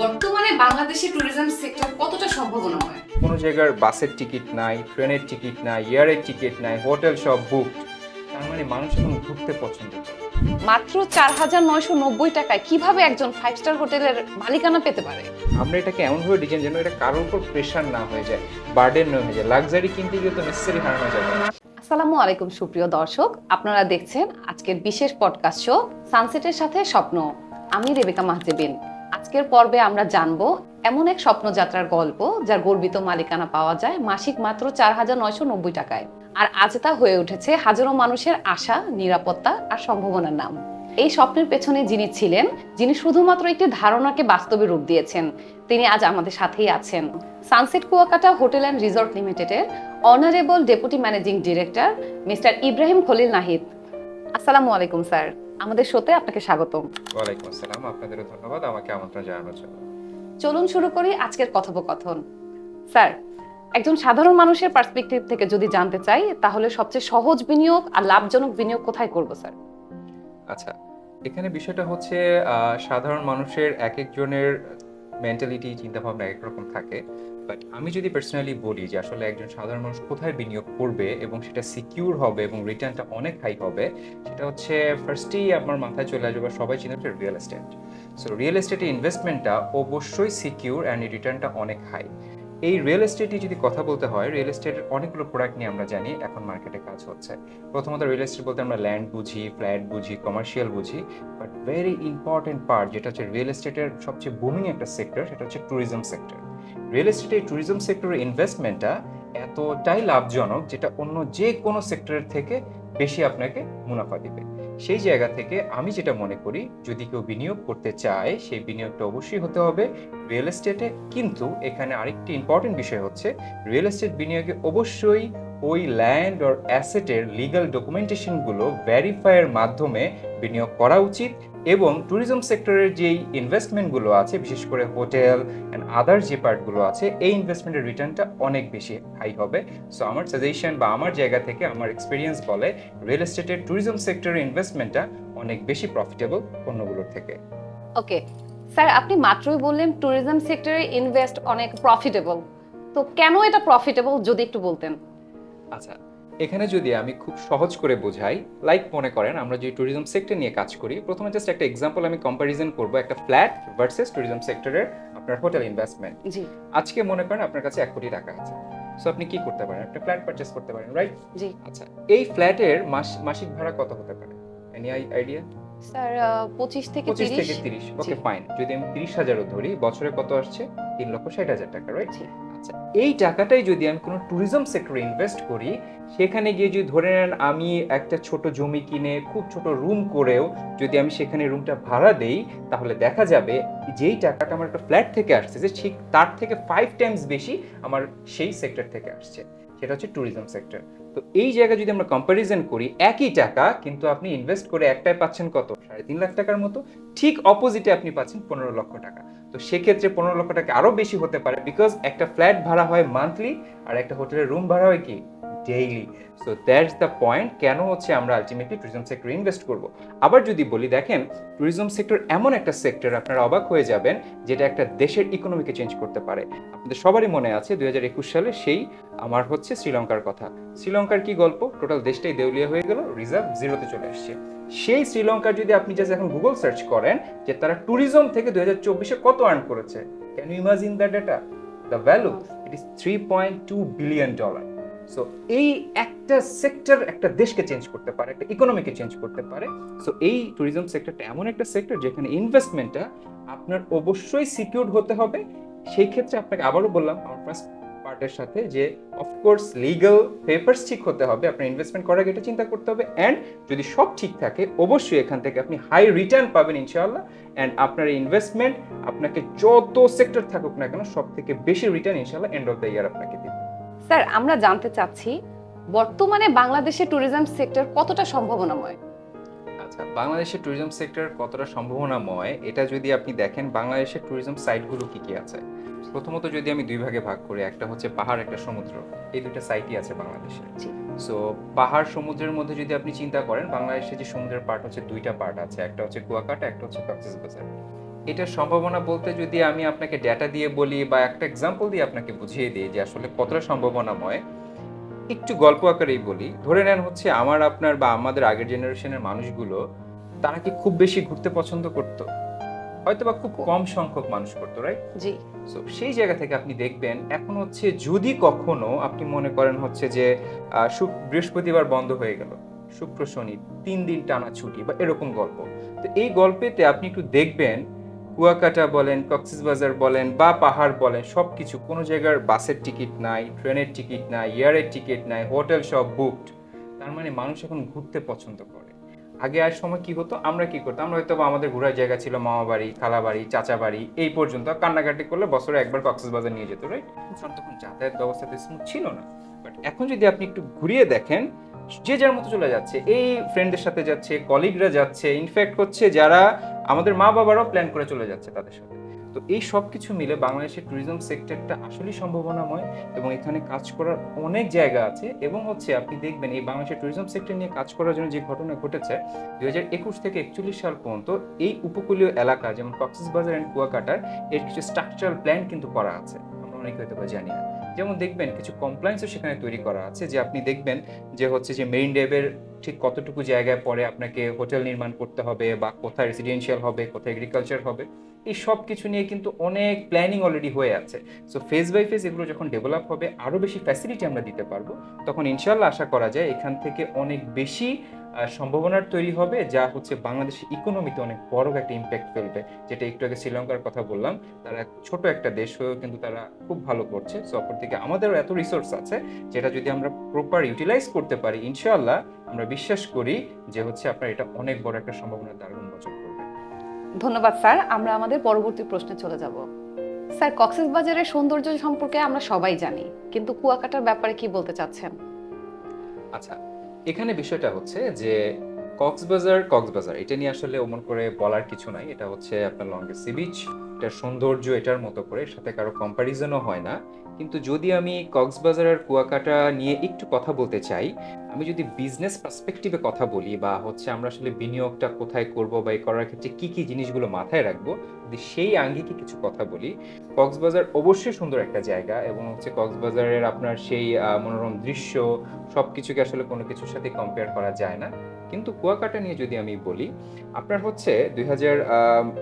বর্তমানে বাংলাদেশের tourism sector কতটা সম্ভাবনাময়? কোনো জায়গার বাসের টিকিট নাই ট্রেনের টিকিট নাই এয়ারের টিকিট নাই হোটেল সব বুক তার মানে মানুষ এখন ঘুরতে পছন্দ করে। মাত্র চার হাজার নয়শো নব্বই টাকায় কীভাবে একজন ফাইভ স্টার হোটেলের মালিকানা পেতে পারে? আমরা এটাকে এমনভাবে ডিজাইন যেন এটা কারোর উপর প্রেশার না হয়ে যায় বার্ডেন না হয়ে যায় লাক্সারি কিনতে গিয়ে তো নেসেসারি হারানো যাবে না। আসসালামু আলাইকুম সুপ্রিয় দর্শক আপনারা দেখছেন আজকের বিশেষ পডকাস্ট শো সানসেটের সাথে স্বপ্ন। আমি রেবেকা মাহজেবিন। আজকের পর্বে আমরা জানব এমন এক স্বপ্নযাত্রার গল্প যার গর্বিত মালিকানা পাওয়া যায় মাসিক মাত্র চার হাজার নয়শো নব্বই টাকায়। আর আজ তা হয়ে উঠেছে হাজারো মানুষের আশা, নিরাপত্তা আর সম্ভাবনার নাম। এই স্বপ্নের পেছনে যিনি ছিলেন, যিনি শুধুমাত্র একটি ধারণাকে বাস্তবে রূপ দিয়েছেন, তিনি আজ আমাদের সাথেই আছেন। Sunset Kuakata hotel and resort লিমিটেডের honourable deputy managing director mister Ibrahim Khalil Nahid. আসসালামু আলাইকুম, স্যার। আমাদের শোতে আপনাকে স্বাগতম। ওয়ালাইকুম আসসালাম আপনাদেরও ধন্যবাদ আমাকে আমন্ত্রণ জানানোর জন্য। চলুন শুরু করি আজকের কথোপকথন। স্যার একজন সাধারণ মানুষের পার্সপেক্টিভ থেকে যদি জানতে চাই তাহলে সবচেয়ে সহজ বিনিয়োগ আর লাভজনক বিনিয়োগ কোথায় করব স্যার? আচ্ছা এখানে বিষয়টা হচ্ছে সাধারণ মানুষের এক একজনের মেন্টালিটি চিন্তাভাবনা একরকম থাকে। বাট আমি যদি পার্সোনালি বলি যে আসলে একজন সাধারণ মানুষ কোথায় বিনিয়োগ করবে এবং সেটা সিকিউর হবে এবং রিটার্নটা অনেক হাই হবে, সেটা হচ্ছে ফার্স্টেই আমার মাথায় চলে আসবে সবাই হচ্ছে রিয়েল এস্টেট সো রিয়েল এস্টেটের ইনভেস্টমেন্টটা অবশ্যই সিকিউর অ্যান্ড রিটার্নটা অনেক হাই এই রিয়েল এস্টেটে যদি কথা বলতে হয় রিয়েল এস্টেটের অনেকগুলো প্রোডাক্ট নিয়ে আমরা জানি এখন মার্কেটে কাজ হচ্ছে। প্রথমত রিয়েল এস্টেট বলতে আমরা ল্যান্ড বুঝি ফ্ল্যাট বুঝি কমার্শিয়াল বুঝি বাট ভেরি ইম্পর্টেন্ট পার্ট যেটা হচ্ছে রিয়েল এস্টেটের সবচেয়ে বুমিং একটা সেক্টর সেটা হচ্ছে ট্যুরিজম সেক্টর রিয়েল এস্টেটের ট্যুরিজম সেক্টরের ইনভেস্টমেন্টটা এতটাই লাভজনক যেটা অন্য যে কোনো সেক্টরের থেকে বেশি আপনাকে মুনাফা দিবে। সেই জায়গা থেকে আমি যেটা মনে করি, যদি কেউ বিনিয়োগ করতে চায়, সেই বিনিয়োগটা অবশ্যই হতে হবে রিয়েল এস্টেটে কিন্তু এখানে আরেকটি ইম্পর্টেন্ট বিষয় হচ্ছে রিয়েল এস্টেট বিনিয়োগে অবশ্যই ওই ল্যান্ড অর অ্যাসেটের লিগাল ডকুমেন্টেশনগুলো ভ্যারিফাইয়ের মাধ্যমে বিনিয়োগ করা উচিত। এবং ট্যুরিজম সেক্টরের যেই ইনভেস্টমেন্টগুলো আছে বিশেষ করে হোটেল অ্যান্ড আদার যে পার্টগুলো আছে এই ইনভেস্টমেন্টের রিটার্নটা অনেক বেশি হাই হবে। সো আমার সাজেশন বা আমার জায়গা থেকে আমার এক্সপিরিয়েন্স বলে রিয়েল এস্টেটের ট্যুরিজম সেক্টরের ইনভেস্টমেন্টটা অনেক বেশি প্রফিটেবল অন্যগুলোর থেকে। ওকে স্যার আপনি মাত্রই বললেন ট্যুরিজম সেক্টরে ইনভেস্ট অনেক প্রফিটেবল তো কেন এটা প্রফিটেবল যদি একটু বলতেন? আচ্ছা এখানে যদি আমি খুব সহজ করে বোঝাই লাইক মনে করেন আমরা যে ট্যুরিজম সেক্টর নিয়ে কাজ করি প্রথমে জাস্ট একটা এক্সাম্পল আমি কম্পারিজন করব একটা ফ্ল্যাট ভার্সেস ট্যুরিজম সেক্টরের আপনার হোটেল ইনভেস্টমেন্ট জি। আজকে মনে করেন আপনার কাছে এক কোটি টাকা আছে। সো আপনি কি করতে পারেন? একটা ফ্ল্যাট পারচেস করতে পারেন রাইট জি। আচ্ছা এই ফ্ল্যাটের মাস মাসিক ভাড়া কত হতে পারে? এনি আইডিয়া স্যার পঁচিশ থেকে পঁচিশ তিরিশ। থেকে তিরিশ ওকে ফাইন যদি আমি তিরিশ হাজারও ধরি বছরে কত আসছে? তিন লক্ষ ষাট হাজার টাকা রাইট। আচ্ছা এই টাকাটাই যদি আমি কোনো ট্যুরিজম সেক্টরে ইনভেস্ট করি, সেখানে গিয়ে যদি ধরে নেন আমি একটা ছোট জমি কিনে, খুব ছোট রুম করেও যদি আমি সেখানে রুমটা ভাড়া দেই, তাহলে দেখা যাবে যেই টাকাটা আমার একটা ফ্ল্যাট থেকে আসছে, যে ঠিক তার থেকে ফাইভ টাইমস বেশি আমার সেই সেক্টর থেকে আসছে। সেটা হচ্ছে ট্যুরিজম সেক্টর তো এই জায়গায় যদি আমরা কম্প্যারিজন করি, একই টাকা, কিন্তু আপনি ইনভেস্ট করে একটাই পাচ্ছেন কত? সাড়ে তিন লাখ টাকার মতো। ঠিক অপোজিটে আপনি পাচ্ছেন পনেরো লক্ষ টাকা। তো সেক্ষেত্রে পনেরো লক্ষ টাকা আরও বেশি হতে পারে বিকজ একটা ফ্ল্যাট ভাড়া হয় মান্থলি আর একটা হোটেলের রুম ভাড়া হয় কি? Daily so that's the point কেন হচ্ছে আমরা আলটিমেটলি ট্যুরিজম সেক্টরে ইনভেস্ট করব? আবার যদি বলি, দেখেন ট্যুরিজম সেক্টর এমন একটা সেক্টর আপনারা অবাক হয়ে যাবেন, যেটা একটা দেশের ইকোনমিকে চেঞ্জ করতে পারে। আপনাদের সবারই মনে আছে দুই হাজার একুশ সালে সেই আমার হচ্ছে শ্রীলঙ্কার কথা। শ্রীলঙ্কার কি গল্প? টোটাল দেশটাই দেউলিয়া হয়ে গেল রিজার্ভ জিরোতে চলে আসছে। সেই শ্রীলঙ্কার যদি আপনি জাস্ট এখন গুগল সার্চ করেন যে তারা ট্যুরিজম থেকে দুই হাজার চব্বিশে কত আর্ন করেছে can you imagine the data the value it is three point two billion dollar so এই একটা সেক্টর একটা দেশকে চেঞ্জ করতে পারে, একটা ইকোনমিকে চেঞ্জ করতে পারে। সো এই ট্যুরিজম সেক্টরটা এমন একটা সেক্টর যেখানে ইনভেস্টমেন্টটা আপনার অবশ্যই সিকিউর হতে হবে। সেই ক্ষেত্রে আপনাকে আবারও বললাম আমার ফার্স্ট পার্টের সাথে যে অফকোর্স লিগাল পেপারস ঠিক হতে হবে আপনার ইনভেস্টমেন্ট করার আগে এটা চিন্তা করতে হবে অ্যান্ড যদি সব ঠিক থাকে অবশ্যই এখান থেকে আপনি হাই রিটার্ন পাবেন ইনশাআল্লাহ অ্যান্ড আপনার ইনভেস্টমেন্ট আপনাকে যত সেক্টর থাকুক না কেন সব থেকে বেশি রিটার্ন ইনশাআল্লাহ এন্ড অফ দ্য ইয়ার আপনাকে দেবে। স্যার আমরা জানতে চাচ্ছি বর্তমানে বাংলাদেশের ট্যুরিজম সেক্টর কতটা সম্ভাবনাময়? আচ্ছা বাংলাদেশের ট্যুরিজম সেক্টর কতটা সম্ভাবনাময় এটা যদি আপনি দেখেন বাংলাদেশের ট্যুরিজম সাইটগুলো কি কি আছে? প্রথমত যদি আমি দুই ভাগে ভাগ করি একটা হচ্ছে পাহাড় একটা সমুদ্র। এই দুইটা সাইটই আছে বাংলাদেশে। সো পাহাড় সমুদ্রের মধ্যে যদি আপনি চিন্তা করেন বাংলাদেশে যে সমুদ্রের পার্ট হচ্ছে দুইটা পার্ট আছে একটা হচ্ছে কুয়াকাটা একটা হচ্ছে কক্সবাজার এটার সম্ভাবনা বলতে যদি আমি আপনাকে ডেটা দিয়ে বলি বা একটা এক্সাম্পল দিয়ে আপনাকে বুঝিয়ে দিই যে আসলে কতটা সম্ভাবনাময় একটু গল্প আকারেই বলি। ধরে নেন হচ্ছে আমার আপনার বা আমাদের আগের জেনারেশনের মানুষগুলো তারা কি খুব বেশি ঘুরতে পছন্দ করতো? হয়তো বা খুব কম সংখ্যক মানুষ করতো রাইট জি। সো সেই জায়গা থেকে আপনি দেখবেন এখন হচ্ছে যদি কখনো আপনি মনে করেন হচ্ছে যে বৃহস্পতিবার বন্ধ হয়ে গেল শুক্র শনি তিন দিন টানা ছুটি বা এরকম গল্প। তো এই গল্পেতে আপনি একটু দেখবেন কুয়াকাটা বলেন কক্সবাজার বলেন বা পাহাড় বলেন সব কিছু কোনো জায়গার বাসের টিকিট নাই ট্রেনের টিকিট নাই এয়ারের টিকিট নাই হোটেল সব বুকড তার মানে মানুষ এখন ঘুরতে পছন্দ করে। আগে আর সময় কি হতো? আমরা কি করতাম? আমরা হয়তো আমাদের ঘোরার জায়গা ছিল মামা বাড়ি খালা বাড়ি চাচা বাড়ি এই পর্যন্ত। কান্নাকাটি করলে বছরে একবার কক্সবাজার নিয়ে যেত রাইট তখন যাতায়াত ব্যবস্থা স্মুথ ছিল না। বাট এখন যদি আপনি একটু ঘুরিয়ে দেখেন, যে যার মতো চলে যাচ্ছে, এই ফ্রেন্ডের সাথে যাচ্ছে কলিগরা যাচ্ছে ইনফ্যাক্ট হচ্ছে যারা আমাদের মা বাবারাও প্ল্যান করে চলে যাচ্ছে তাদের সাথে। তো এই সব কিছু মিলে বাংলাদেশের ট্যুরিজম সেক্টরটা আসলেই সম্ভাবনাময় এবং এখানে কাজ করার অনেক জায়গা আছে এবং হচ্ছে আপনি দেখবেন এই বাংলাদেশের ট্যুরিজম সেক্টর নিয়ে কাজ করার জন্য যে ঘটনা ঘটেছে, দুই হাজার একুশ থেকে একচল্লিশ সাল পর্যন্ত এই উপকূলীয় এলাকা যেমন কক্সবাজার অ্যান্ড কুয়াকাটার, এর কিছু স্ট্রাকচারাল প্ল্যান কিন্তু করা আছে। আমরা অনেকে হয়তো বা জানি না। যেমন দেখবেন কিছু কমপ্লায়েন্সও সেখানে তৈরি করা আছে যে আপনি দেখবেন যে হচ্ছে যে মেরিন ড্রাইভের ঠিক কতটুকু জায়গায় পরে আপনাকে হোটেল নির্মাণ করতে হবে বা কোথায় রেসিডেন্সিয়াল হবে, কোথায় এগ্রিকালচার হবে, এই সব কিছু নিয়ে কিন্তু অনেক প্ল্যানিং অলরেডি হয়ে আছে। সো ফেজ বাই ফেজ এগুলো যখন ডেভেলপ হবে আরও বেশি ফ্যাসিলিটি আমরা দিতে পারব। তখন ইনশাল্লাহ আশা করা যায় এখান থেকে অনেক বেশি সম্ভাবনার তৈরি হবে, যা হচ্ছে বাংলাদেশের ইকোনমিতে অনেক বড় একটা ইম্প্যাক্ট ফেলবে। যেটা একটু আগে শ্রীলঙ্কার কথা বললাম, তারা ছোট একটা দেশ হয়েও কিন্তু তারা খুব ভালো করছে। সো অপরদিকে আমাদেরও এত রিসোর্স আছে, যেটা যদি আমরা প্রপার ইউটিলাইজ করতে পারি, ইনশাআল্লাহ আমরা বিশ্বাস করি যে হচ্ছে আপনার এটা অনেক বড় একটা সম্ভাবনা দ্বার উন্মোচন করবে ধন্যবাদ স্যার। আমরা আমাদের পরবর্তী প্রশ্নে চলে যাব। স্যার কক্সেস বাজারের সৌন্দর্য সম্পর্কে আমরা সবাই জানি কিন্তু কুয়াকাটার ব্যাপারে কি বলতে চাচ্ছেন? আচ্ছা এখানে বিষয়টা হচ্ছে যে কক্সবাজার কক্সবাজার এটা নিয়ে আসলে ওমন করে বলার কিছু নাই। এটা হচ্ছে আপনার লঙ্গেস্ট সি বিচ। এটার সৌন্দর্য এটার মতো করে, সাথে কারও কম্প্যারিজনও হয় না। কিন্তু যদি আমি কক্সবাজার আর কুয়াকাটা নিয়ে একটু কথা বলতে চাই, আমি যদি বিজনেস পার্সপেক্টিভে কথা বলি বা হচ্ছে আমরা আসলে বিনিয়োগটা কোথায় করব বা এই করার ক্ষেত্রে কি কি জিনিসগুলো মাথায় রাখব, যদি সেই আঙ্গিকে কিছু কথা বলি কক্সবাজার অবশ্যই সুন্দর একটা জায়গা এবং হচ্ছে কক্সবাজারের আপনার সেই মনোরম দৃশ্য সব কিছুকে আসলে কোনো কিছুর সাথে কম্পেয়ার করা যায় না। কিন্তু কুয়াকাটা নিয়ে যদি আমি বলি, আপনার হচ্ছে দুই হাজার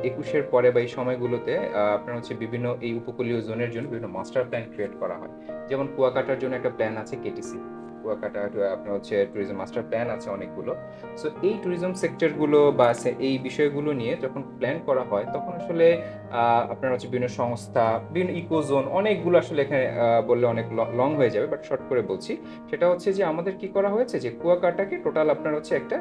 একুশের পরে বা এই সময়গুলোতে আপনার হচ্ছে বিভিন্ন এই উপকূলীয় জোনের জন্য বিভিন্ন মাস্টার প্ল্যান ক্রিয়েট করা হয়। যেমন কুয়াকাটার জন্য একটা প্ল্যান আছে কেটিসি কুয়াকাটা আপনার হচ্ছে ট্যুরিজম মাস্টার প্ল্যান আছে অনেকগুলো। সো এই ট্যুরিজম সেক্টরগুলো বা এই বিষয়গুলো নিয়ে যখন প্ল্যান করা হয়, তখন আসলে আপনার হচ্ছে বিভিন্ন সংস্থা, বিভিন্ন ইকোজোন অনেকগুলো আসলে এখানে বললে অনেক লং হয়ে যাবে বাট শর্ট করে বলছি। সেটা হচ্ছে যে, আমাদের কি করা হয়েছে? যে, কুয়াকাটাকে টোটাল আপনার হচ্ছে একটা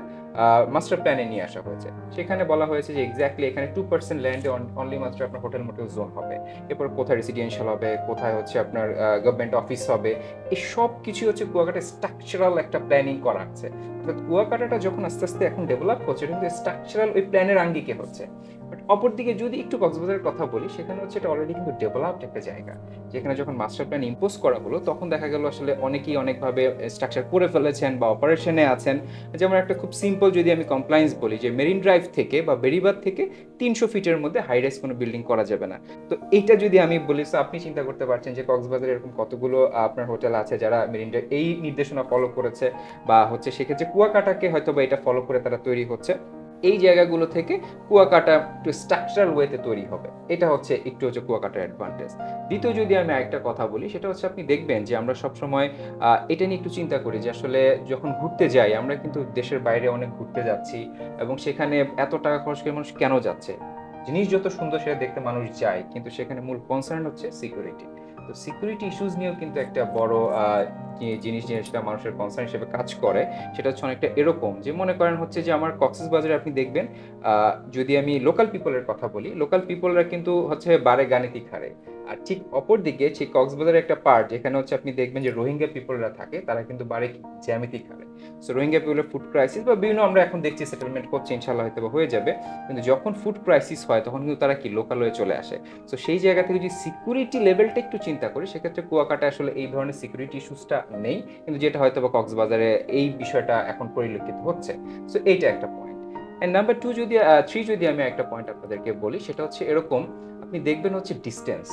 মাস্টার প্ল্যানে নিয়ে আসা হয়েছে। সেখানে বলা হয়েছে যে এক্স্যাক্টলি এখানে টু পার্সেন্ট ল্যান্ডে অনলি মাত্র আপনার হোটেল মোটেল জোন হবে। এরপর কোথায় রেসিডেন্সিয়াল হবে, কোথায় হচ্ছে আপনার গভর্নমেন্ট অফিস হবে, এই সব কিছু হচ্ছে কুয়াকাটা স্ট্রাকচারাল একটা প্ল্যানিং করা আছে। অর্থাৎ কুয়াকাটাটা যখন আস্তে আস্তে এখন ডেভেলপ হচ্ছে কিন্তু স্ট্রাকচারাল ওই প্ল্যানের আঙ্গিকে হচ্ছে। বাট অপরদিকে যদি একটু কক্সবাজারের কথা বলি, সেখানে হচ্ছে এটা অলরেডি কিন্তু ডেভেলপড একটা জায়গা। যেখানে যখন মাস্টার প্ল্যান ইম্পোজ করা হলো, তখন দেখা গেল আসলে অনেকেই অনেকভাবে স্ট্রাকচার করে ফেলেছেন বা অপারেশনে আছেন। যেমন একটা খুব সিম্পল যদি আমি কমপ্লায়েন্স বলি, যে মেরিন ড্রাইভ থেকে বা বেরিবাদ থেকে তিনশো ফিটের মধ্যে হাই রাইজ কোনো বিল্ডিং করা যাবে না। তো এইটা যদি আমি বলি তো আপনি চিন্তা করতে পারছেন যে কক্সবাজার এরকম কতগুলো আপনার হোটেল আছে যারা মেরিন ড্রাইভ এই নির্দেশনা ফলো করেছে বা হচ্ছে, সেক্ষেত্রে কুয়াকাটাকে হয়তো বা এটা ফলো করে তারা তৈরি হচ্ছে। এই জায়গাগুলো থেকে কুয়াকাটা একটু স্ট্রাকচারাল ওয়েতে তৈরি হবে। এটা হচ্ছে, একটু হচ্ছে কুয়াকাটার অ্যাডভান্টেজ দ্বিতীয় যদি আমি একটা কথা বলি, সেটা হচ্ছে আপনি দেখবেন যে আমরা সবসময় এটা নিয়ে একটু চিন্তা করি যে আসলে যখন ঘুরতে যাই, আমরা কিন্তু দেশের বাইরে অনেক ঘুরতে যাচ্ছি এবং সেখানে এত টাকা খরচ করে মানুষ কেন যাচ্ছে? জিনিস যত সুন্দর সেটা দেখতে মানুষ যায়, কিন্তু সেখানে মূল কনসার্ন হচ্ছে সিকিউরিটি তো সিকিউরিটি ইস্যুস নিয়েও কিন্তু একটা বড় জিনিস যেটা মানুষের কনসার্ন হিসেবে কাজ করে, সেটা হচ্ছে অনেকটা এরকম যে মনে করেন হচ্ছে যে আমার কক্সেস বাজারে আপনি দেখবেন যদি আমি লোকাল পিপলের কথা বলি লোকাল পিপলরা কিন্তু হচ্ছে বারে গাণিতিক হারে। আর ঠিক অপর দিকে ঠিক কক্সবাজারের একটা পার্ট যেখানে হচ্ছে আপনি দেখবেন যে রোহিঙ্গা পিপলরা থাকে, তারা কিন্তু বারে জ্যামিতিক হারে। সো রোহিঙ্গা পিপলের ফুড ক্রাইসিস বা বিভিন্ন আমরা এখন দেখছি সেটেলমেন্ট করছে ইনশাল্লাহ হয়তো বা হয়ে যাবে। কিন্তু যখন ফুড ক্রাইসিস হয়, তখন কিন্তু তারা কি লোকাল হয়ে চলে আসে। সো সেই জায়গা থেকে যদি সিকিউরিটি লেভেলটা একটু চিন্তা করি, সেক্ষেত্রে কুয়াকাটা আসলে এই ধরনের সিকিউরিটি ইস্যুসটা নেই, কিন্তু যেটা হয়তো বা কক্সবাজারে এই বিষয়টা এখন পরিলক্ষিত হচ্ছে। সো এইটা একটা পয়েন্ট অ্যান্ড নাম্বার টু যদি থ্রি যদি আমি একটা পয়েন্ট আপনাদেরকে বলি, সেটা হচ্ছে এরকম, আপনি দেখবেন হচ্ছে ডিস্টেন্স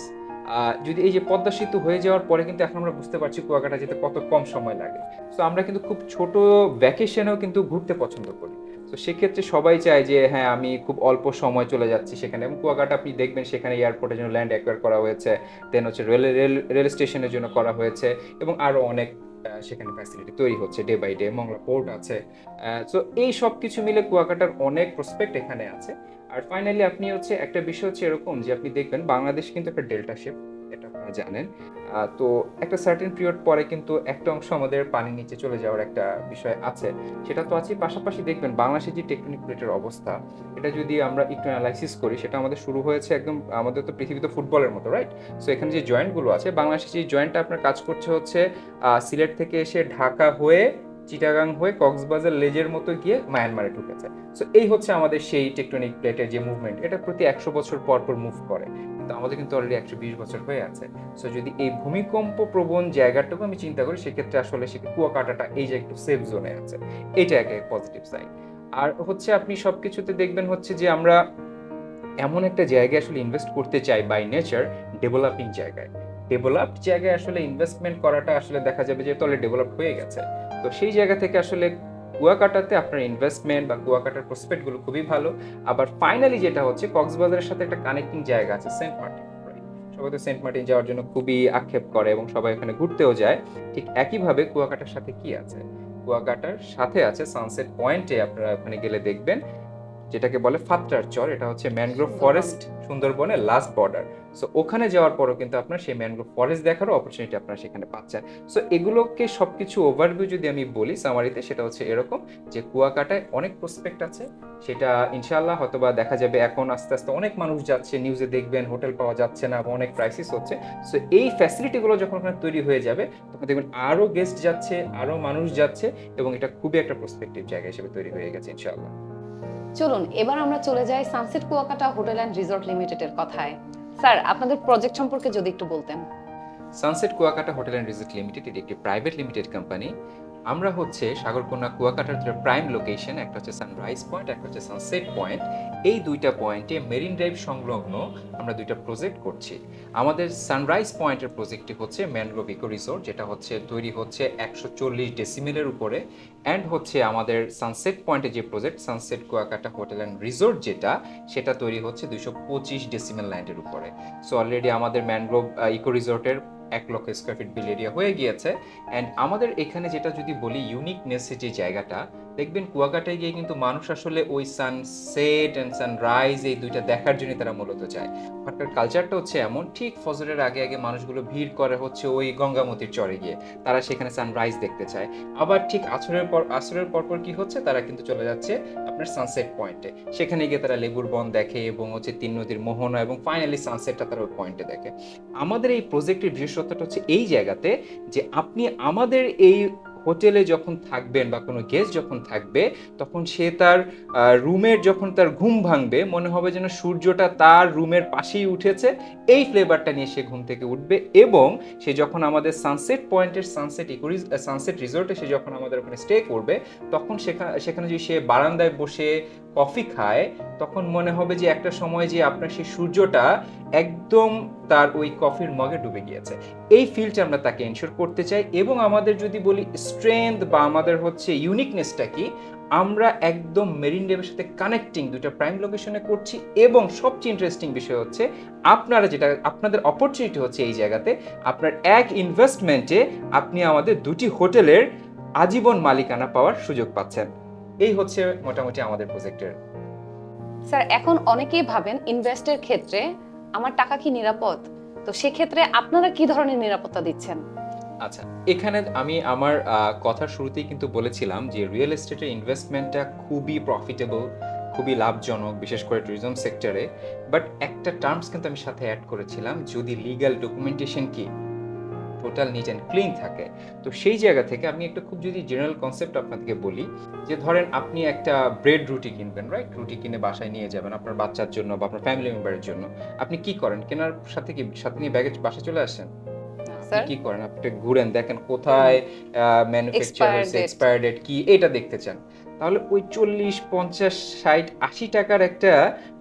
যদি এই যে পদ্মা সেতু হয়ে যাওয়ার পরে কিন্তু এখন আমরা বুঝতে পারছি কুয়াকাটা যেতে কত কম সময় লাগে। সো আমরা কিন্তু খুব ছোট ভ্যাকেশনেও কিন্তু ঘুরতে পছন্দ করি। তো সেক্ষেত্রে সবাই চায় যে হ্যাঁ আমি খুব অল্প সময় চলে যাচ্ছি সেখানে। এবং কুয়াকাটা আপনি দেখবেন সেখানে এয়ারপোর্টের জন্য ল্যান্ড অ্যাকোয়ার করা হয়েছে। দেন হচ্ছে রেল রেল রেল স্টেশনের জন্য করা হয়েছে। এবং আরও অনেক সেখানে ফ্যাসিলিটি তৈরি হচ্ছে day by day Mongla port আছে সো এই সব কিছু মিলে কুয়াকাটার অনেক প্রসপেক্ট এখানে আছে। আর ফাইনালি আপনি হচ্ছে একটা বিষয় হচ্ছে এরকম যে, আপনি দেখবেন বাংলাদেশ কিন্তু একটা ডেল্টা শেপ জানেন। তো একটা সার্টেন পিরিয়ড পরে কিন্তু একটা অংশ আমাদের পানির নিচে চলে যাওয়ার একটা বিষয় আছে। সেটা তো আছে পাশাপাশি দেখবেন বাংলাদেশের যে টেকটনিক প্লেটের অবস্থা, এটা যদি আমরা একটু অ্যানালাইসিস করি, সেটা আমাদের শুরু হয়েছে একদম আমাদের তো পৃথিবী তো ফুটবলের মতো রাইট সো এখানে যে জয়েন্টগুলো আছে বাংলাদেশের যে জয়েন্টটা আপনার কাজ করছে হচ্ছে সিলেট থেকে এসে ঢাকা হয়ে চিটাগাং হয়ে কক্সবাজার লেজের মতো গিয়ে মায়ানমারে ঢুকেছে। সো এই হচ্ছে আমাদের সেই টেকটনিক প্লেটের যে মুভমেন্ট এটা প্রতি একশো বছর পর পর মুভ করে। কিন্তু আমাদের কিন্তু অলরেডি একশো বিশ বছর হয়ে আছে। সো যদি এই ভূমিকম্প প্রবণ জায়গাটুকু আমি চিন্তা করি, সেক্ষেত্রে আসলে সে কুয়াকাটাটা এই যে একটু সেফ জোনে আছে। এটা একটা পজিটিভ সাইড আর হচ্ছে আপনি সবকিছুতে দেখবেন হচ্ছে যে আমরা এমন একটা জায়গায় আসলে ইনভেস্ট করতে চাই বাই নেচার ডেভেলপিং জায়গায়। ডেভেলপড জায়গায় আসলে ইনভেস্টমেন্ট করাটা আসলে দেখা যাবে যে তলে ডেভেলপ হয়ে গেছে। তো সেই জায়গা থেকে আসলে কুয়াকাটাতে আপনার ইনভেস্টমেন্ট বা কুয়াকাটার প্রসপেক্টগুলো খুবই ভালো। আবার ফাইনালি যেটা হচ্ছে, কক্সবাজারের সাথে একটা কানেক্টিং জায়গা আছে সেন্ট মার্টিন? সবাই তো সেন্ট মার্টিন যাওয়ার জন্য খুবই আক্ষেপ করে এবং সবাই ওখানে ঘুরতেও যায়। ঠিক একইভাবে কুয়াকাটার সাথে কি আছে? কুয়াকাটার সাথে আছে সানসেট পয়েন্টে আপনারা ওখানে গেলে দেখবেন। যেটাকে বলে ফাত্রার চর এটা হচ্ছে ম্যানগ্রোভ ফরেস্ট সুন্দরবনের লাস্ট বর্ডার সো ওখানে যাওয়ার পরও কিন্তু আপনার সেই ম্যানগ্রোভ ফরেস্ট দেখারও অপরচুনিটি আপনারা সেখানে পাচ্ছেন। সো এগুলোকে সবকিছু ওভারভিউ যদি আমি বলি সামারিতে সেটা হচ্ছে এরকম যে কুয়াকাটায় অনেক প্রসপেক্ট আছে। সেটা ইনশাল্লাহ হয়তোবা দেখা যাবে এখন আস্তে আস্তে অনেক মানুষ যাচ্ছে নিউজে দেখবেন হোটেল পাওয়া যাচ্ছে না বা অনেক ক্রাইসিস হচ্ছে। সো এই ফ্যাসিলিটিগুলো যখন ওখানে তৈরি হয়ে যাবে তখন দেখবেন আরও গেস্ট যাচ্ছে আরও মানুষ যাচ্ছে এবং এটা খুবই একটা প্রসপেক্টিভ জায়গা হিসেবে তৈরি হয়ে গেছে ইনশাআল্লাহ। চলুন, এবার আমরা চলে যাই sunset Kuakata hotel and resort লিমিটেডের কথায়। স্যার, আপনাদের প্রজেক্ট সম্পর্কে যদি একটু বলতেন। Sunset Kuakata hotel and resort limited এটি একটি প্রাইভেট লিমিটেড কোম্পানি আমরা হচ্ছে সাগরকন্যা কুয়াকাটার প্রাইম লোকেশন একটা হচ্ছে সানরাইজ পয়েন্ট একটা হচ্ছে সানসেট পয়েন্ট এই দুইটা পয়েন্টে মেরিন ড্রাইভ সংলগ্ন আমরা দুইটা প্রজেক্ট করছি। আমাদের সানরাইজ পয়েন্টের প্রজেক্টটি হচ্ছে ম্যানগ্রোভ ইকো রিসোর্ট যেটা হচ্ছে তৈরি হচ্ছে একশো চল্লিশ ডেসিমেলের উপরে অ্যান্ড হচ্ছে আমাদের সানসেট পয়েন্টে যে project sunset Kuakata hotel and resort যেটা, সেটা তৈরি হচ্ছে দুইশো পঁচিশ ডেসিমেল ল্যান্ডের উপরে। সো অলরেডি আমাদের ম্যানগ্রোভ ইকো রিসোর্টের এক লক্ষ স্কোয়ার ফিট বিল এরিয়া হয়ে গিয়েছে। অ্যান্ড আমাদের এখানে যেটা যদি বলি ইউনিকনেসের যে জায়গাটা দেখবেন কুয়াকাটায় গিয়ে কিন্তু মানুষ আসলে ওই সানসেট অ্যান্ড সানরাইজ এই দুইটা দেখার জন্য তারা মূলত যায়। ওখানকার কালচারটা হচ্ছে এমন, ঠিক ফজরের আগে আগে মানুষগুলো ভিড় করে হচ্ছে ওই গঙ্গামতির চরে গিয়ে, তারা সেখানে সানরাইজ দেখতে চায়। আবার ঠিক আসরের পর, আসরের পরপর কি হচ্ছে, তারা কিন্তু চলে যাচ্ছে আপনার সানসেট পয়েন্টে সেখানে গিয়ে তারা লেবুর বন দেখে এবং হচ্ছে তিন নদীর মোহনা এবং ফাইনালি সানসেটটা তারা ওই পয়েন্টে দেখে। আমাদের এই প্রজেক্টের বিশেষত্বটা হচ্ছে এই জায়গাতে যে আপনি আমাদের এই হোটেলে যখন থাকবেন বা কোনো গেস্ট যখন থাকবে, তখন সে তার রুমের যখন তার ঘুম ভাঙবে, মনে হবে যেন সূর্যটা তার রুমের পাশেই উঠেছে, এই ফ্লেভারটা নিয়ে সে ঘুম থেকে উঠবে এবং সে যখন আমাদের সানসেট পয়েন্টের সানসেট ইকোরিজ সানসেট রিসোর্টে সে যখন আমাদের ওখানে স্টে করবে, তখন সেখানে সেখানে যদি সে বারান্দায় বসে কফি খায়, তখন মনে হবে যে একটা সময় যে আপনার সেই সূর্যটা একদম তার ওই কফির মগে ডুবে গিয়েছে। এই ফিলটা আমরা তাকে এনশোর করতে চাই এবং আমাদের যদি বলি স্ট্রেংথ বা আমাদের হচ্ছে ইউনিকনেসটা কি? আমরা একদম মেরিন ড্রাইভের সাথে কানেক্টিং দুটো প্রাইম লোকেশনে করছি এবং সবচেয়ে ইন্টারেস্টিং বিষয় হচ্ছে আপনারা যেটা, আপনাদের অপরচুনিটি হচ্ছে এই জায়গাতে, আপনার এক ইনভেস্টমেন্টে আপনি আমাদের দুটি হোটেলের আজীবন মালিকানা পাওয়ার সুযোগ পাচ্ছেন। এই হচ্ছে মোটামুটি আমাদের প্রজেক্টের স্যার, এখন অনেকেই ভাবেন ইনভেস্টের ক্ষেত্রে আমার টাকা কি নিরাপদ? তো সেক্ষেত্রে আপনারা কি ধরনের নিরাপত্তা দিচ্ছেন? আচ্ছা এখানে আমি আমার কথার শুরুতেই কিন্তু বলেছিলাম যে রিয়েল এস্টেটের ইনভেস্টমেন্টটা খুবই প্রফিটেবল খুবই লাভজনক, বিশেষ করে ট্যুরিজম সেক্টরে বাট একটা টার্মস কিন্তু আমি সাথে অ্যাড করেছিলাম, যদি লিগ্যাল ডকুমেন্টেশন কি টোটাল নিট অ্যান্ড ক্লিন থাকে, তো সেই জায়গা থেকে আমি একটা খুব যদি জেনারেল কনসেপ্ট আপনাদেরকে বলি, যে ধরেন আপনি একটা ব্রেড রুটি কিনবেন রাইট রুটি কিনে বাসায় নিয়ে যাবেন আপনার বাচ্চার জন্য বা আপনার ফ্যামিলি মেম্বারের জন্য। আপনি কি করেন? কেনার সাথে কি, সাথে নিয়ে ব্যাগেজ বাসায় চলে আসেন? স্যার। কি করেন? আপনি ঘুরেন দেখেন কোথায় ম্যানুফ্যাকচার হয়েছে এক্সপায়ার ডেট কি এটা দেখতে চান। তাহলে ওই চল্লিশ পঞ্চাশ ষাট আশি টাকার একটা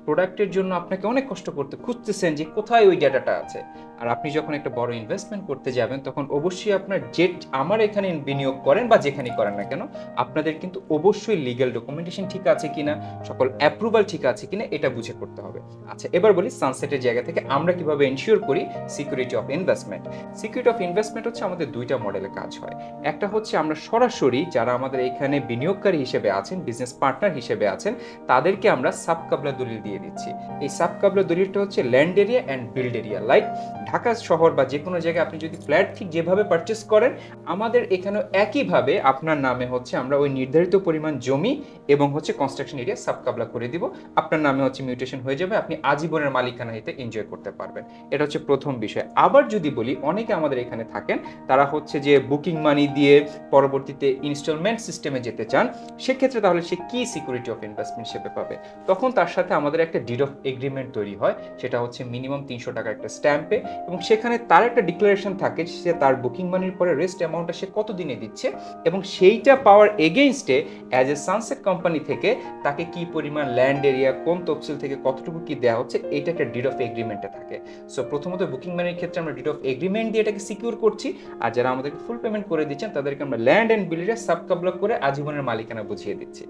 প্রোডাক্টের জন্য আপনাকে অনেক কষ্ট করতে খুঁজতেছেন যে কোথায় ওই ডেটাটা আছে। আর আপনি যখন একটা বড় ইনভেস্টমেন্ট করতে যাবেন, তখন অবশ্যই আপনার যে আমার এখানে বিনিয়োগ করেন বা যেখানেই করেন না কেন, আপনাদের কিন্তু অবশ্যই লিগ্যাল ডকুমেন্টেশন ঠিক আছে কিনা, সকল অ্যাপ্রুভাল ঠিক আছে কিনা, এটা বুঝে করতে হবে। আচ্ছা এবার বলি সানসেটের জায়গা থেকে আমরা কীভাবে এনশিওর করি security of investment security of investment হচ্ছে আমাদের দুইটা মডেলে কাজ হয়। একটা হচ্ছে আমরা সরাসরি যারা আমাদের এখানে বিনিয়োগকারী হিসেবে আছেন বিজনেস পার্টনার হিসেবে আছেন, তাদেরকে আমরা সাবকাবলা দলিল দিয়ে দিচ্ছি। এই সাবকাবলা দলিলটা হচ্ছে land area and build area like Dhaka শহর বা যে কোনো জায়গায় আপনি যদি ফ্ল্যাট ঠিক যেভাবে পারচেস করেন, আমাদের এখানেও একইভাবে আপনার নামে হচ্ছে আমরা ওই নির্ধারিত পরিমাণ জমি এবং হচ্ছে কনস্ট্রাকশন এরিয়া সাব কাবলা করে দিব। আপনার নামে হচ্ছে মিউটেশন হয়ে যাবে, আপনি আজীবনের মালিকানা এতে এনজয় করতে পারবেন। এটা হচ্ছে প্রথম বিষয়। আবার যদি বলি, অনেকে আমাদের এখানে থাকেন, তারা হচ্ছে যে বুকিং মানি দিয়ে পরবর্তীতে ইনস্টলমেন্ট সিস্টেমে যেতে চান, সেক্ষেত্রে তাহলে সে কি সিকিউরিটি অফ ইনভেস্টমেন্ট হিসেবে পাবে? তখন তার সাথে আমাদের একটা ডিড অফ এগ্রিমেন্ট তৈরি হয়, সেটা হচ্ছে মিনিমাম তিনশো টাকা একটা স্ট্যাম্পে এবং সেখানে তার একটা ডিক্লারেশন থাকে সে তার বুকিং মানির পরে রেস্ট অ্যামাউন্টটা সে কত দিনে দিচ্ছে এবং সেইটা পাওয়ার এগেইনস্টে অ্যাজ এ সানসেট কোম্পানি থেকে তাকে কি পরিমাণ ল্যান্ড এরিয়া কোন তফসিল থেকে কতটুকু কি দেওয়া হচ্ছে, এটা একটা ডিড অফ এগ্রিমেন্টে থাকে। সো প্রথমত বুকিং মানির ক্ষেত্রে আমরা ডিড অফ এগ্রিমেন্ট দিয়ে এটাকে সিকিউর করছি আর যারা আমাদেরকে ফুল পেমেন্ট করে দিচ্ছেন, তাদেরকে আমরা ল্যান্ড অ্যান্ড বিল্ডে সাব কাবলক করে আজীবনের মালিকানা বুঝিয়ে দিচ্ছি।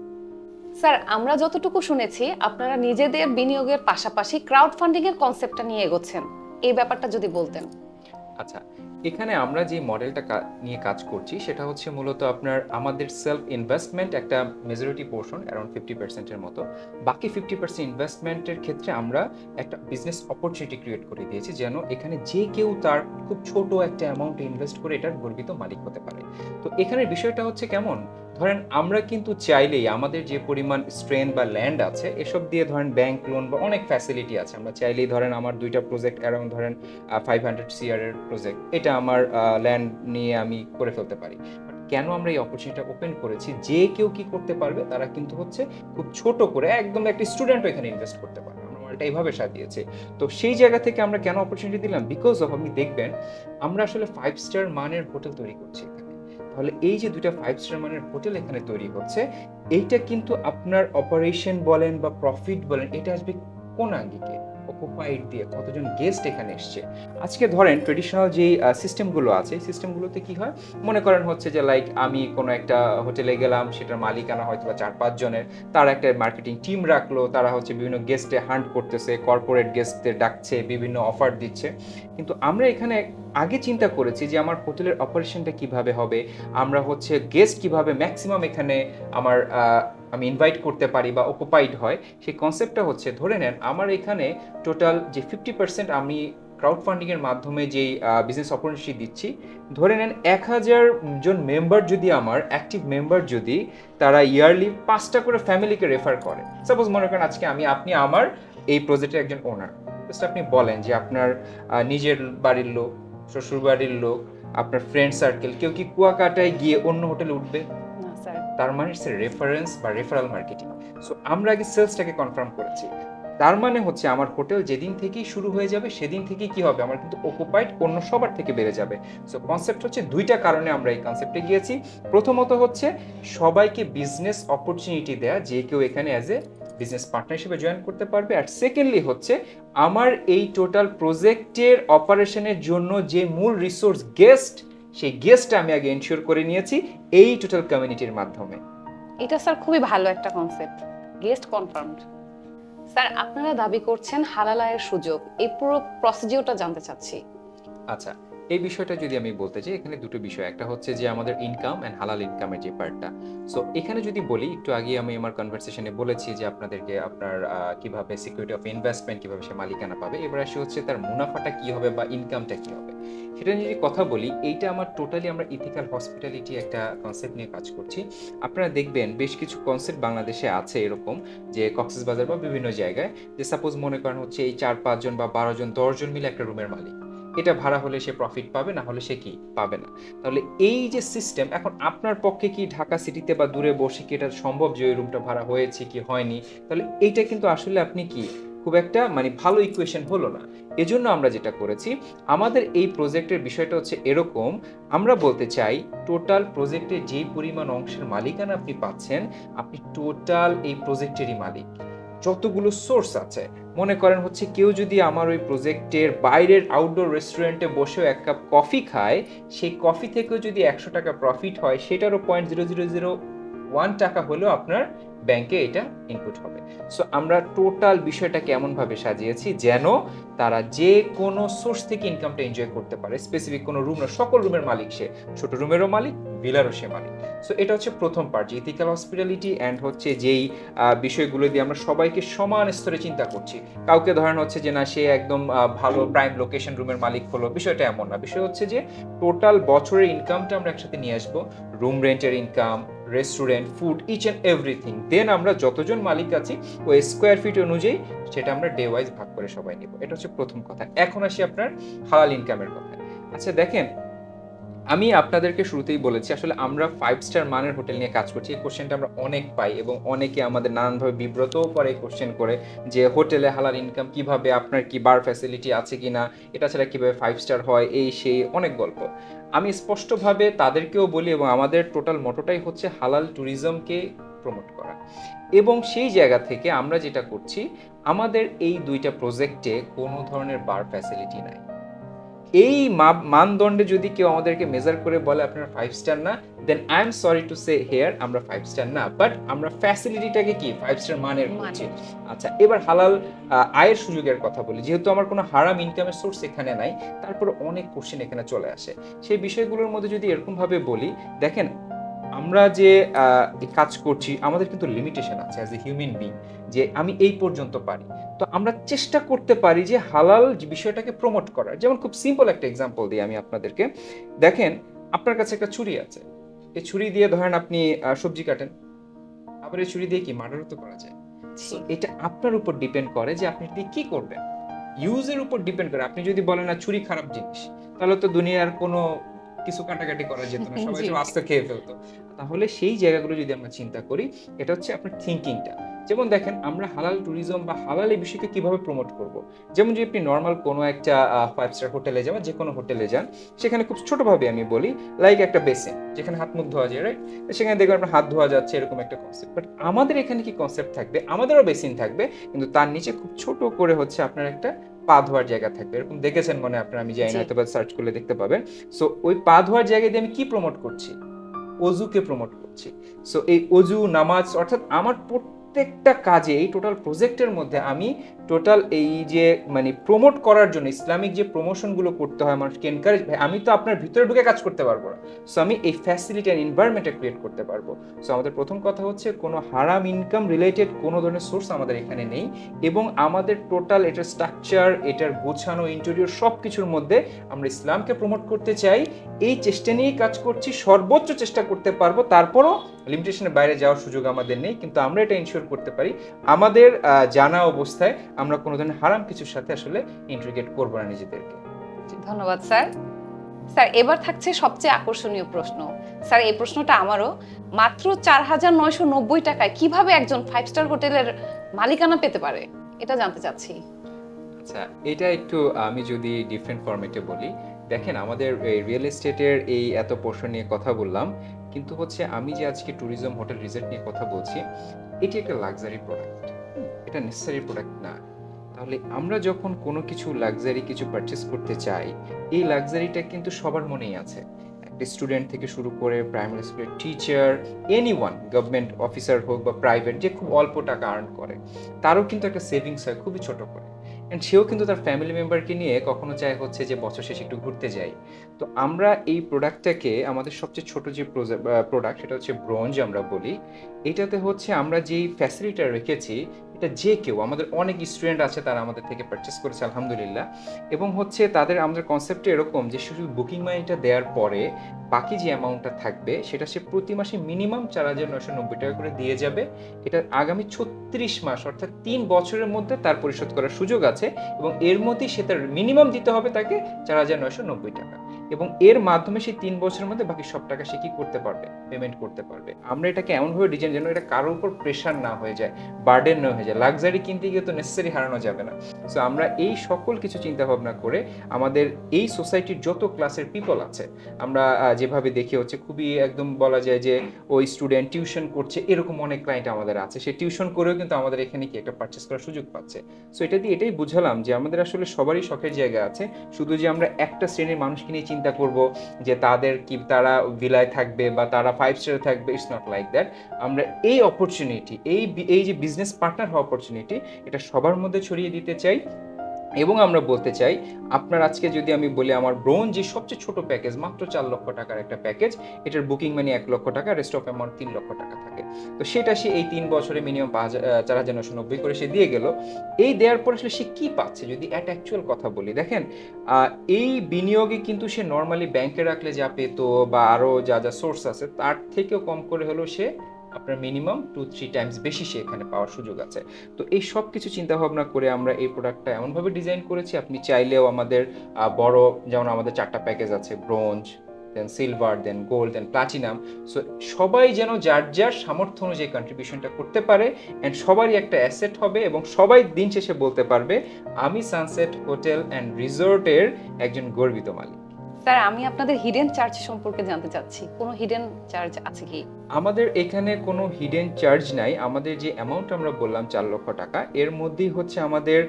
স্যার আমরা যতটুকু শুনেছি, আপনারা নিজেদের বিনিয়োগের পাশাপাশি ক্রাউড ফান্ডিং এর কনসেপ্টটা নিয়ে এগোচ্ছেন। এই ব্যাপারটা যদি বলতেন। আচ্ছা এখানে আমরা যে মডেলটা নিয়ে কাজ করছি সেটা হচ্ছে মূলত আপনার আমাদের সেলফ ইনভেস্টমেন্ট একটা মেজরিটি পোর্শন অ্যারাউন্ড ফিফটি পার্সেন্টের মতো। বাকি ফিফটি পার্সেন্ট ইনভেস্টমেন্টের ক্ষেত্রে আমরা একটা বিজনেস অপরচুনিটি ক্রিয়েট করে দিয়েছি যেন এখানে যে কেউ তার খুব ছোট একটা অ্যামাউন্ট ইনভেস্ট করে এটার গর্বিত মালিক হতে পারে। তো এখানে বিষয়টা হচ্ছে কেমন? ধরেন আমরা কিন্তু চাইলেই আমাদের যে পরিমাণ স্ট্রেন বা ল্যান্ড আছে, এসব দিয়ে ধরেন ব্যাংক লোন বা অনেক ফ্যাসিলিটি আছে। আমরা চাইলেই ধরেন আমার দুইটা প্রজেক্ট অ্যারাউন্ড ধরেন ফাইভ হান্ড্রেড সিআর এর প্রজেক্ট এটা আমার ল্যান্ড নিয়ে আমি করে ফেলতে পারি। কেন আমরা এই অপরচুনিটিটা ওপেন করেছি? যে কেউ কি করতে পারবে, তারা কিন্তু হচ্ছে খুব ছোট করে একদম একটি স্টুডেন্টও এখানে ইনভেস্ট করতে মডেলটা এইভাবে সাজিয়েছি। তো সেই জায়গা থেকে আমরা কেন অপরচুনিটি দিলাম? বিকজ অফ আপনি দেখবেন, আমরা আসলে ফাইভ স্টার মানের হোটেল তৈরি করছি। তাহলে এই যে দুইটা ফাইভ স্টার মানের হোটেল এখানে তৈরি হচ্ছে, এইটা কিন্তু আপনার অপারেশন বলেন বা প্রফিট বলেন, এটা আসবে কোন আঙ্গিকে? অকুপাইড দিয়ে কতজন গেস্ট এখানে এসছে? আজকে ধরেন ট্রেডিশনাল যে সিস্টেমগুলো আছে সিস্টেমগুলোতে কি হয়? মনে করেন হচ্ছে যে লাইক আমি কোনো একটা হোটেলে গেলাম, সেটার মালিকানা হয়তো বা চার পাঁচ জনের, তারা একটা মার্কেটিং টিম রাখল, তারা হচ্ছে বিভিন্ন গেস্টে হান্ট করতেছে কর্পোরেট গেস্টদের ডাকছে, বিভিন্ন অফার দিচ্ছে। কিন্তু আমরা এখানে আগে চিন্তা করেছি যে, আমার হোটেলের অপারেশনটা কীভাবে হবে? আমরা হচ্ছে গেস্ট কীভাবে ম্যাক্সিমাম এখানে আমার আমি ইনভাইট করতে পারি বা অকুপাইড হয়, সেই কনসেপ্টটা হচ্ছে, ধরে নেন আমার এখানে টোটাল যে ফিফটি পার্সেন্ট আমি ক্রাউড ফান্ডিংয়ের মাধ্যমে যেই বিজনেস অপরচুনিটি দিচ্ছি, ধরে নেন এক হাজার জন মেম্বার যদি আমার অ্যাক্টিভ মেম্বার যদি, তারা ইয়ারলি পাঁচটা করে ফ্যামিলিকে রেফার করে। সাপোজ মনে করেন আজকে আমি, আপনি আমার এই প্রজেক্টের একজন ওনার জাস্ট আপনি বলেন যে আপনার নিজের বাড়ির লোক শ্বশুর বাড়ির লোক, আপনার ফ্রেন্ড সার্কেল কেউ কি কুয়াকাটায় গিয়ে অন্য হোটেলে উঠবে? তার মানে হচ্ছে রেফারেন্স বা রেফারাল মার্কেটিং সো আমরা আগে সেলসটাকে কনফার্ম করেছি। তার মানে হচ্ছে আমার হোটেল যেদিন থেকেই শুরু হয়ে যাবে, সেদিন থেকেই কি হবে? আমার কিন্তু অকুপাইড অন্য সবার থেকে বেড়ে যাবে। সো কনসেপ্ট হচ্ছে দুইটা কারণে আমরা এই কনসেপ্টে গিয়েছি। প্রথমত হচ্ছে সবাইকে বিজনেস অপরচুনিটি দেয়া, যে কেউ এখানে অ্যাজ এ বিজনেস পার্টনার হিসেবে জয়েন করতে পারবে। আর সেকেন্ডলি হচ্ছে আমার এই টোটাল প্রজেক্টের অপারেশনের জন্য যে মূল রিসোর্স গেস্ট সেই গেস্ট আমি আগে এনশিওর করে নিয়েছি এই টোটাল কমিউনিটির মাধ্যমে। এটা স্যার খুবই ভালো একটা কনসেপ্ট গেস্ট কনফার্মড স্যার আপনারা দাবি করছেন হালালায়ের সুযোগ এই পুরো প্রসিডিওরটা জানতে চাচ্ছি। আচ্ছা এই বিষয়টা যদি আমি বলতে চাই, এখানে দুটো বিষয়। একটা হচ্ছে যে আমাদের ইনকাম অ্যান্ড হালাল ইনকামের যে পার্টটা সো এখানে যদি বলি, একটু আগে আমি আমার কনভারসেশনে বলেছি যে আপনাদেরকে আপনার কীভাবে সিকিউরিটি অফ ইনভেস্টমেন্ট কীভাবে সে মালিকানা পাবে। এবার আসে হচ্ছে তার মুনাফাটা কি হবে বা ইনকামটা কি হবে। সেটা নিয়ে যদি কথা বলি, এইটা আমার টোটালি আমরা ইথিক্যাল হসপিটালিটি একটা কনসেপ্ট নিয়ে কাজ করছি। আপনারা দেখবেন বেশ কিছু কনসেপ্ট বাংলাদেশে আছে এরকম, যে কক্সবাজার বা বিভিন্ন জায়গায়। যে সাপোজ মনে করেন হচ্ছে এই চার পাঁচজন বা বারো জন দশজন মিলে একটা রুমের মালিক। এটা ভাড়া হলে সে প্রফিট পাবে, না হলে সে কি পাবে না। তাহলে এই যে সিস্টেম এখন আপনার পক্ষে কি ঢাকা সিটিতে বা দূরে বসে কি এটা সম্ভব যে ওই রুমটা ভাড়া হয়েছে কি হয়নি? তাহলে এইটা কিন্তু আসলে আপনি কি খুব একটা মানে ভালো ইকুয়েশন হলো না। এজন্য আমরা যেটা করেছি, আমাদের এই প্রজেক্টের বিষয়টা হচ্ছে এরকম, আমরা বলতে চাই টোটাল প্রজেক্টের যেই পরিমাণ অংশের মালিকানা আপনি পাচ্ছেন, আপনি টোটাল এই প্রজেক্টেরই মালিক। যতগুলো সোর্স আছে। মনে করেন হচ্ছে কেউ যদি আমার ওই প্রজেক্টের বাইরের আউটডোর রেস্টুরেন্টে বসেও এক কাপ কফি খায়, সেই কফি থেকেও যদি একশো টাকা প্রফিট হয়, সেটারও point zero zero zero one টাকা হলেও আপনার ব্যাংকে এটা ইনপুট হবে। সো আমরা টোটাল বিষয়টাকে এমনভাবে সাজিয়েছি যেন তারা যে কোনো সোর্স থেকে ইনকামটা এনজয় করতে পারে স্পেসিফিক কোনো রুম না, সকল রুমের মালিক সে। ছোট রুমেরও মালিক ভিলারও সে মালিক। সো এটা হচ্ছে প্রথম পার্ট ইথিক্যাল হসপিটালিটি অ্যান্ড হচ্ছে যেই বিষয়গুলো দিয়ে আমরা সবাইকে সমান স্তরে চিন্তা করছি। কাউকে ধরেন হচ্ছে যে না, সে একদম ভালো প্রাইম লোকেশন রুমের মালিক হলো, বিষয়টা এমন না। বিষয় হচ্ছে যে টোটাল বছরের ইনকামটা আমরা একসাথে নিয়ে আসব। Room রেন্টের income restaurant food each and everything then আমরা যতজন মালিক আছি, ওই স্কোয়ার ফিট অনুযায়ী সেটা আমরা ডে ওয়াইজ ভাগ করে সবাই নিব। এটা হচ্ছে প্রথম কথা। এখন আসি আপনার হালাল ইনকামের কথা। আচ্ছা দেখেন, আমি আপনাদেরকে শুরুতেই বলেছি, আসলে আমরা ফাইভ স্টার মানের হোটেল নিয়ে কাজ করছি। এই কোশ্চেনটা আমরা অনেক পাই এবং অনেকে আমাদের নানানভাবে বিব্রতও করে কোশ্চেন করে যে হোটেলে হালাল ইনকাম কীভাবে, আপনার কি বার ফ্যাসিলিটি আছে কিনা, এটা ছাড়া কীভাবে ফাইভ স্টার হয়, এই, সেই, অনেক গল্প। আমি স্পষ্টভাবে তাদেরকেও বলি এবং আমাদের টোটাল মোটোটাই হচ্ছে হালাল ট্যুরিজমকে প্রমোট করা। এবং সেই জায়গা থেকে আমরা যেটা করছি, আমাদের এই দুইটা প্রজেক্টে কোনো ধরনের বার ফ্যাসিলিটি নাই। এই মানদণ্ডে যদি কেউ আমাদেরকে মেজার করে বলে আপনারা ফাইভ স্টার না দেন I am sorry to say here আমরা ফাইভ স্টার না বাট আমরা ফ্যাসিলিটিটাকে কি? ফাইভ স্টার মানের করছি আচ্ছা এবার হালাল আয়ের সুযোগের কথা বলি। যেহেতু আমার কোনো হারাম ইনকামের সোর্স এখানে নাই তারপর অনেক কোশ্চেন এখানে চলে আসে। সেই বিষয়গুলোর মধ্যে যদি এরকমভাবে বলি দেখেন আমরা যে কাজ করছি আমাদের কিন্তু লিমিটেশন আছে অ্যাজ এ হিউম্যান বিং যে আমি এই পর্যন্ত পারি। তো আমরা চেষ্টা করতে পারি যে হালাল বিষয়টাকে প্রমোট করার। যেমন খুব সিম্পল একটা এক্সাম্পল দিই আমি আপনাদেরকে। দেখেন আপনার কাছে একটা ছুরি আছে। এই ছুরি দিয়ে ধরেন আপনি সবজি কাটেন। আবার এই ছুরি দিয়ে কি মার্ডারও তো করা যায়? এটা আপনার উপর ডিপেন্ড করে যে আপনি দিয়ে কি করবেন। ইউজের উপর ডিপেন্ড করে। আপনি যদি বলেন না ছুরি খারাপ জিনিস তাহলে তো দুনিয়ার কোনো কিছু কাটাকাটি করা যেত না সবাই। সব আস্তে খেয়ে ফেলতো। তাহলে সেই জায়গাগুলো যদি আমরা চিন্তা করি এটা হচ্ছে আপনার থিঙ্কিংটা যেমন দেখেন আমরা হালাল ট্যুরিজম বা হালাল এই বিষয়কে কীভাবে প্রমোট করব? যেমন যদি আপনি নর্মাল কোনো একটা ফাইভ স্টার হোটেলে যান যে কোনো হোটেলে যান সেখানে খুব ছোটভাবে আমি বলি লাইক একটা বেসিন যেখানে হাত মুখ ধোয়া যায় রাইট সেখানে দেখবেন আপনার হাত ধোয়া যাচ্ছে এরকম একটা কনসেপ্ট বাট আমাদের এখানে কি কনসেপ্ট থাকবে? আমাদেরও বেসিন থাকবে কিন্তু তার নিচে খুব ছোট করে হচ্ছে আপনার একটা পা ধোয়ার জায়গা থাকবে। এরকম দেখেছেন মনে হয় আপনারা আমি জানি। হয়তো সার্চ করলে দেখতে পাবেন। সো ওই পা ধোয়ার জায়গায় দিয়ে আমি কি প্রমোট করছি? অজুকে প্রমোট করছি। সো এই অজু নামাজ অর্থাৎ আমার প্রত্যেকটা কাজে এই টোটাল প্রজেক্টের মধ্যে আমি টোটাল এই যে মানে প্রমোট করার জন্য, ইসলামিক যে প্রমোশনগুলো করতে হয় মানুষকে এনকারেজ ভাই, আমি তো আপনার ভিতরে ঢুকে কাজ করতে পারব না। সো আমি এই ফ্যাসিলিটি অ্যান্ড এনভায়রনমেন্টটা ক্রিয়েট করতে পারব। সো আমাদের প্রথম কথা হচ্ছে কোনো হারাম ইনকাম রিলেটেড কোনো ধরনের সোর্স আমাদের এখানে নেই এবং আমাদের টোটাল এটার স্ট্রাকচার এটার গোছানো ইন্টেরিয়র সব কিছুর মধ্যে আমরা ইসলামকে প্রমোট করতে চাই। এই চেষ্টা নিয়েই কাজ করছি, সর্বোচ্চ চেষ্টা করতে পারব। তারপরও লিমিটেশনের বাইরে যাওয়ার সুযোগ আমাদের নেই, কিন্তু আমরা এটা ইনশিওর করতে পারি। আমাদের জানা অবস্থায় আমরা কোনো ধরনের হারাম কিছুর সাথে আসলে ইন্ট্রিগেট করব না নিজেদেরকে। ধন্যবাদ স্যার। স্যার এবার থাকছে সবচেয়ে আকর্ষণীয় প্রশ্ন। স্যার এই প্রশ্নটা আমারও। মাত্র চার হাজার নয়শো নব্বই টাকায় কীভাবে একজন ফাইভ স্টার হোটেলের মালিকানা পেতে পারে? এটা জানতে চাচ্ছি। আচ্ছা এটা একটু আমি যদি ডিফারেন্ট ফরম্যাটে বলি। দেখেন আমাদের এই রিয়েল এস্টেটের এই এত পোর্শন নিয়ে কথা বললাম। কিন্তু হচ্ছে আমি যে আজকে ট্যুরিজম হোটেল রিসর্ট নিয়ে কথা বলছি এটি একটা লাক্সারি প্রোডাক্ট এটা নেসেসারি প্রোডাক্ট না। তাহলে আমরা যখন কোনো কিছু লাক্সারি কিছু পারচেস করতে চাই, এই লাক্সারিটা কিন্তু সবার মনেই আছে। একটা স্টুডেন্ট থেকে শুরু করে প্রাইমারি স্কুলের teacher any one government officer হোক বা প্রাইভেট যে খুব অল্প টাকা আর্ন করে, তারও কিন্তু একটা সেভিংস হয় খুবই ছোট করে। অ্যান্ড সেও কিন্তু তার ফ্যামিলি মেম্বারকে নিয়ে কখনো চায় হচ্ছে যে বছর শেষে একটু ঘুরতে যাই। তো আমরা এই প্রোডাক্টটাকে আমাদের সবচেয়ে ছোট যে প্রোডাক্ট সেটা হচ্ছে ব্রোঞ্জ আমরা বলি, এটাতে হচ্ছে আমরা যেই ফ্যাসিলিটা রেখেছি এটা যে কেউ, আমাদের অনেক স্টুডেন্ট আছে তারা আমাদের থেকে পারচেস করেছে, আলহামদুলিল্লাহ। এবং হচ্ছে তাদের আমাদের কনসেপ্টটা এরকম যে শুধু বুকিং মানিটা দেওয়ার পরে বাকি যে অ্যামাউন্টটা থাকবে, সেটা সে প্রতি মাসে মিনিমাম চার হাজার নয়শো নব্বই টাকা করে দিয়ে যাবে। এটা আগামী ছত্রিশ মাস, অর্থাৎ তিন বছরের মধ্যে তার পরিশোধ করার সুযোগ আছে এবং এর মধ্যেই সে তার মিনিমাম দিতে হবে তাকে চার হাজার নয়শো নব্বই টাকা। এবং এর মাধ্যমে সে তিন বছরের মধ্যে বাকি সব টাকা সে কি করতে পারবে? পেমেন্ট করতে পারবে। আমরা এটাকে এমনভাবে ডিজাইন যেন এটা কারোর উপর প্রেশার না হয়ে যায় বার্ডেন না হয়ে যায়। লাক্সারি কিনতে গিয়ে তো নেসেসারি হারানো যাবে না। সো আমরা এই সকল কিছু চিন্তা ভাবনা করে আমাদের এই সোসাইটির যত ক্লাসের পিপল আছে, আমরা যেভাবে দেখি হচ্ছে খুবই একদম বলা যায় যে, ওই স্টুডেন্ট টিউশন করছে, এরকম অনেক ক্লায়েন্ট আমাদের আছে। সে টিউশন করেও কিন্তু আমাদের এখানে কি একটা পারচেস করার সুযোগ পাচ্ছে। সো এটা দিয়ে এটাই বুঝালাম যে আমাদের আসলে সবারই শখের জায়গা আছে। শুধু যে আমরা একটা শ্রেণির মানুষকে নিয়ে চিন্তা করব যে তাদের কি তারা ভিলায় থাকবে বা তারা ফাইভ স্টারে থাকবে ইটস নট লাইক দ্যাট আমরা এই অপরচুনিটি এই এই যে বিজনেস পার্টনার হওয়া অপরচুনিটি এটা সবার মধ্যে ছড়িয়ে দিতে চাই। এবং আমরা বলতে চাই, আপনার আজকে যদি আমি বলি আমার ব্রোন যে সবচেয়ে ছোট প্যাকেজ মাত্র চার লক্ষ টাকার একটা প্যাকেজ এটার বুকিং মানি এক লক্ষ টাকা রেস্ট অফ অ্যামাউন্ট তিন লক্ষ টাকা থাকে। তো সেটা সে এই তিন বছরে মিনিমাম পাঁচ চার হাজার নশো নব্বই করে সে দিয়ে গেল। এই দেওয়ার পর আসলে সে কি পাচ্ছে? যদি অ্যাট অ্যাকচুয়াল কথা বলি, দেখেন এই বিনিয়োগে কিন্তু সে নর্মালি ব্যাংকে রাখলে যা পেতো বা আরও যা যা সোর্স আছে, তার থেকেও কম করে হলেও সে আপনার মিনিমাম টু থ্রি টাইমস বেশি সে এখানে পাওয়ার সুযোগ আছে। তো এই সব কিছু চিন্তা ভাবনা করে আমরা এই প্রোডাক্টটা এমনভাবে ডিজাইন করেছি, আপনি চাইলেও আমাদের বড় যেমন আমাদের চারটা প্যাকেজ আছে bronze then silver then gold then platinum so সবাই যেন যার যার সামর্থ্য অনুযায়ী কন্ট্রিবিউশনটা করতে পারে অ্যান্ড সবারই একটা অ্যাসেট হবে এবং সবাই দিন শেষে বলতে পারবে, আমি সানসেট হোটেল অ্যান্ড রিসোর্টের একজন গর্বিত মালিক। স্যার আমি আপনাদের হিডেন চার্জ সম্পর্কে জানতে চাচ্ছি। কোনো হিডেন চার্জ আছে কি? আমাদের এখানে কোনো হিডেন চার্জ নাই। আমাদের যে অ্যামাউন্ট আমরা বললাম চার লক্ষ টাকা এর মধ্যেই হচ্ছে আমাদের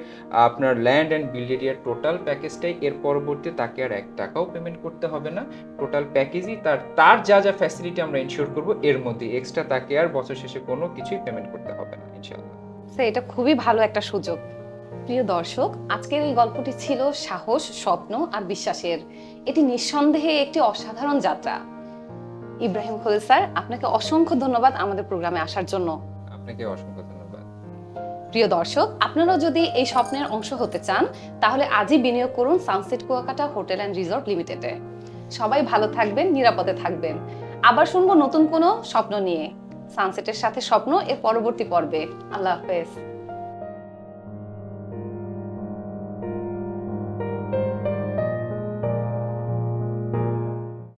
আপনার ল্যান্ড অ্যান্ড বিল্ড এরিয়ার টোটাল প্যাকেজটাই এর পরবর্তী তাকে আর এক টাকাও পেমেন্ট করতে হবে না। টোটাল প্যাকেজই তার তার যা যা ফ্যাসিলিটি আমরা ইনশিওর করব এর মধ্যে এক্সট্রা তাকে আর বছর শেষে কোনো কিছুই পেমেন্ট করতে হবে না ইনশাআল্লাহ। স্যার এটা খুবই ভালো একটা সুযোগ। প্রিয় দর্শক আজকের এই গল্পটি ছিল সাহস স্বপ্ন আর বিশ্বাসের। এটি নিঃসন্দেহে একটি অসাধারণ যাত্রা। ইব্রাহিম খলিল স্যার আপনাকে অসংখ্য ধন্যবাদ আমাদের প্রোগ্রামে আসার জন্য। আপনাকে অসংখ্য ধন্যবাদ। প্রিয় দর্শক আপনারাও যদি এই স্বপ্নের অংশ হতে চান তাহলে আজই বিনিয়োগ করুন sunset Kuakata hotel and resort লিমিটেডে। সবাই ভালো থাকবেন নিরাপদে থাকবেন। আবার শুনব নতুন কোনো স্বপ্ন নিয়ে। সানসেটের সাথে স্বপ্ন এর পরবর্তী পর্বে। আল্লাহ হাফেজ।